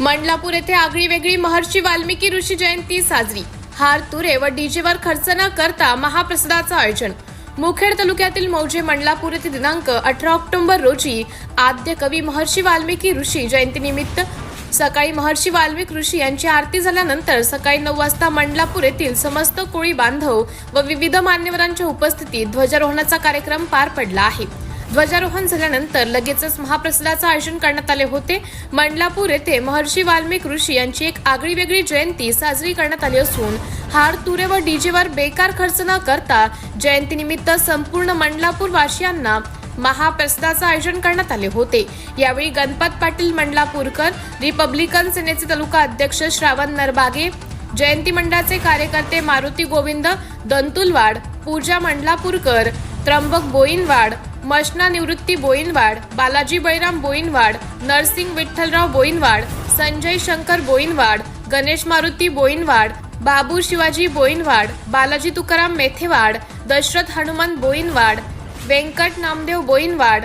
मंडलापूर येथे आगळी वेगळी महर्षी वाल्मिकी ऋषी जयंती साजरी. हार तुरे व डीजेवर खर्च न करता महाप्रसादाचं आयोजन. मुखेड तालुक्यातील मौजे मंडलापूर येथे दिनांक अठरा ऑक्टोबर रोजी आद्य कवी महर्षी वाल्मिकी ऋषी जयंतीनिमित्त सकाळी महर्षी वाल्मिक ऋषी यांची आरती झाल्यानंतर सकाळी नऊ वाजता मंडलापूर येथील समस्त कोळी बांधव व विविध मान्यवरांच्या उपस्थितीत ध्वजारोहणाचा कार्यक्रम पार पडला आहे. ध्वजारोहण झाल्यानंतर लगेचच महाप्रसादाचं आयोजन करण्यात आले होते. मंडलापूर येथे महर्षी वाल्मिक ऋषी यांची एक आगळी वेगळी जयंती साजरी करण्यात आली असून हार तुरे व डीजेवर बेकार खर्च न करता जयंतीनिमित्त संपूर्ण मंडलापूर वासियांना महाप्रसादाचं आयोजन करण्यात आले होते. यावेळी गणपत पाटील मंडलापूरकर रिपब्लिकन सेनेचे तालुका अध्यक्ष श्रावण नरबागे जयंती मंडळाचे कार्यकर्ते मारुती गोविंद दंतुलवाड पूजा मंडलापूरकर त्र्यंबक बोईनवाड मशना निवृत्ती बोईनवाड बालाजी बैराम बोईनवाड नरसिंग विठ्ठलराव बोईनवाड संजय शंकर बोईनवाड गणेश मारुती बोईनवाड बाबू शिवाजी बोईनवाड बालाजी तुकाराम मेथेवाड दशरथ हनुमान बोईनवाड व्यंकट नामदेव बोईनवाड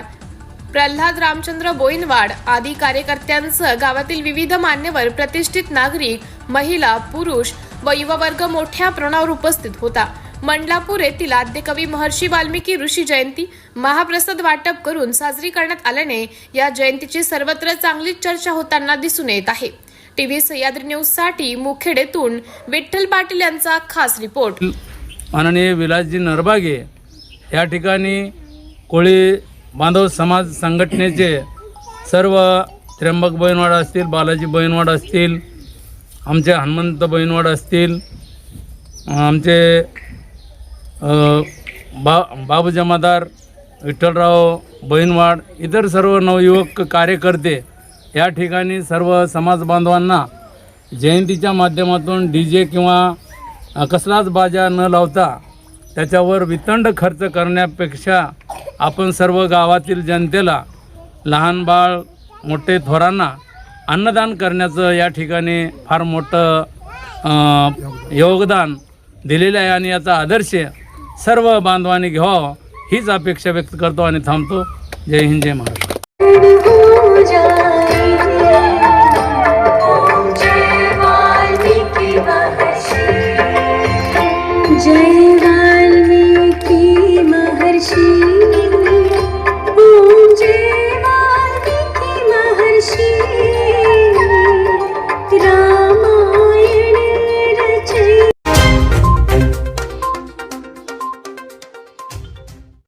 प्रल्हाद रामचंद्र बोईनवाड आदी कार्यकर्त्यांसह गावातील विविध मान्यवर प्रतिष्ठित नागरिक महिला पुरुष व युवा वर्ग मोठ्या प्रमाणावर उपस्थित होता. मंडलापूर येथील आद्यकवी महर्षी वाल्मिकी ऋषी जयंती महाप्रसाद वाटप करून साजरी करण्यात आल्याने या जयंतीची सर्वत्र चांगलीच चर्चा होताना दिसून येत आहे. टीव्ही सह्याद्री न्यूजसाठी मुखेडेतून विठ्ठल पाटील यांचा खास रिपोर्ट. माननीय विलासजी नरबागे या ठिकाणी कोळी बांधव समाज संघटनेचे सर्व त्र्यंबक बहिणवाड असतील बालाजी बहिणवाड असतील आमचे हनुमंत बहिणवाड असतील आमचे बा बाबू जमादार विठ्ठलराव बहिणवाड इतर सर्व नवयुवक कार्यकर्ते या ठिकाणी सर्व समाज बांधवांना जयंतीच्या माध्यमातून डी जे किंवा कसलाच बाजा न लावता त्याच्यावर वितंड खर्च करण्यापेक्षा आपण सर्व गावातील जनतेला लहान बाळ मोठे थोरांना अन्नदान करण्याचं या ठिकाणी फार मोठं योगदान दिलेलं आहे आणि याचा आदर्श सर्व बांधवांनी घ्यावा हीच अपेक्षा व्यक्त करतो आणि थांबतो. जय हिंद जय महाराष्ट्र.